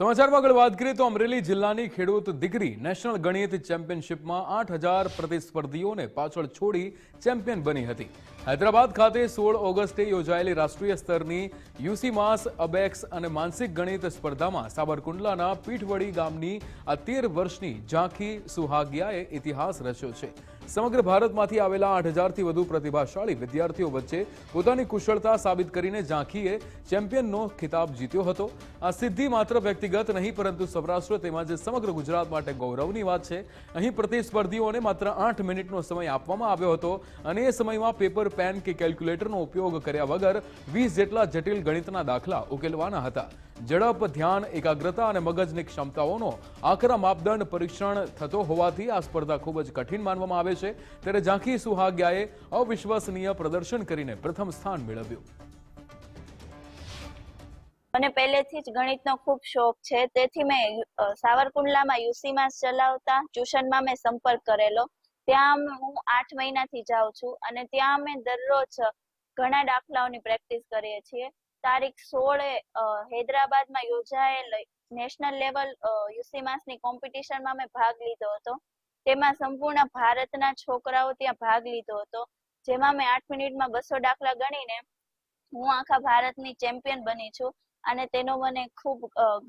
સમાચારમાં આગળ વાત કરીએ તો અમરેલી જિલ્લાની ખેડૂત દીકરી નેશનલ ગણિત ચેમ્પિયનશિપમાં આઠ હજાર પ્રતિસ્પર્ધીઓને પાછળ છોડી ચેમ્પિયન બની હતી. હૈદરાબાદ ખાતે સોળ ઓગસ્ટે યોજાયેલી રાષ્ટ્રીય સ્તરની યુસી માસ, અબેક્સ અને માનસિક ગણિત સ્પર્ધામાં સાબરકુંડલાના પીઠવડી ગામની આ તેર વર્ષની ઝાંખી સુહાગિયાએ ઇતિહાસ રચ્યો છે. સમગ્ર ભારતમાંથી આવેલા આઠ હજારથી વધુ પ્રતિભાશાળી વિદ્યાર્થીઓ વચ્ચે પોતાની કુશળતા સાબિત કરીને ઝાંખીએ ચેમ્પિયનનો ખિતાબ જીત્યો હતો. આ સિદ્ધિ માત્ર વ્યક્તિગત નહીં, પરંતુ સૌરાષ્ટ્ર તેમજ સમગ્ર ગુજરાત માટે ગૌરવની વાત છે. અહીં પ્રતિસ્પર્ધીઓને માત્ર આઠ મિનિટનો સમય આપવામાં આવ્યો હતો અને એ સમયમાં પેપર પેન કે કેલ્ક્યુલેટરનો ઉપયોગ કર્યા વગર વીસ જેટલા જટિલ ગણિતના દાખલા ઉકેલવાના હતા. ઝડપ, ધ્યાન, એકાગ્રતા અને મગજની ક્ષમતાઓનો આકરા માપદંડ પરીક્ષણ થતો હોવાથી આ સ્પર્ધા ખૂબ જ કઠિન માનવામાં આવે છે. ત્યારે ઝાંખી સુહાગ્યાએ અવિશ્વસનીય પ્રદર્શન કરીને પ્રથમ સ્થાન મેળવ્યું. મને પહેલેથી જ ગણિતનો ખૂબ શોખ છે. તેથી મેં સાવરકુંડલામાં યુસી માસ ચલાવતા ટ્યુશનમાં મેં સંપર્ક કરેલો. ત્યાં હું આઠ મહિનાથી જાઉં છું અને ત્યાં અમે દરરોજ ઘણા દાખલાઓની પ્રેક્ટિસ કરીએ છીએ. તારીખ સોળે હૈદરાબાદમાં યોજાયેલ નેશનલ લેવલ યુસી કોમ્પિટિશનમાં મેં ભાગ લીધો હતો. તેમાં સંપૂર્ણ ભારતના છોકરાઓ ત્યાં ભાગ લીધો હતો. જેમાં મેં આઠ મિનિટમાં બસો દાખલા ગણીને હું આખા ભારતની ચેમ્પિયન બની છું અને તેનો મને ખૂબ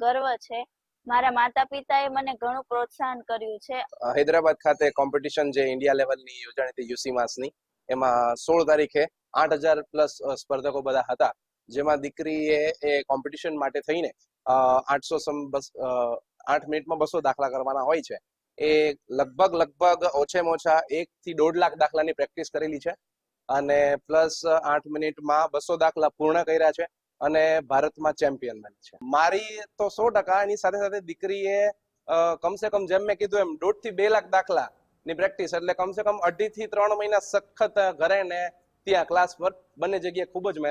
ગર્વ છે. મારા માતા પિતાએ મને ઘણું પ્રોત્સાહન કર્યું છે. હૈદરાબાદ ખાતે કોમ્પિટિશન જે ઇન્ડિયા લેવલની યોજાણી હતી યુસી માસની, એમાં સોળ તારીખે આઠ હજાર પ્લસ સ્પર્ધકો બધા હતા, જેમાં દીકરીએ એ કોમ્પિટિશન માટે થઈને આઠસો આઠ મિનિટમાં બસો દાખલા કરવાના હોય છે. એ લગભગ લગભગ ઓછામાં ઓછા એક થી દોઢ લાખ દાખલાની પ્રેક્ટિસ કરેલી છે અને પ્લસ આઠ મિનિટમાં બસો દાખલા પૂર્ણ કર્યા છે. અને ભારતમાં ચેમ્પિયન બની છે. મારી તો સો ટકા, એની સાથે સાથે દીકરીએ કમસે કમ જેમ મેં કીધું એમ દોઢથી બે લાખ દાખલા ની પ્રેક્ટિસ, એટલે કમસે કમ અઢી થી ત્રણ મહિના સખત ઘરે ને ત્યાં ક્લાસ પર બંને જગ્યાએ ખૂબ જ મહેનત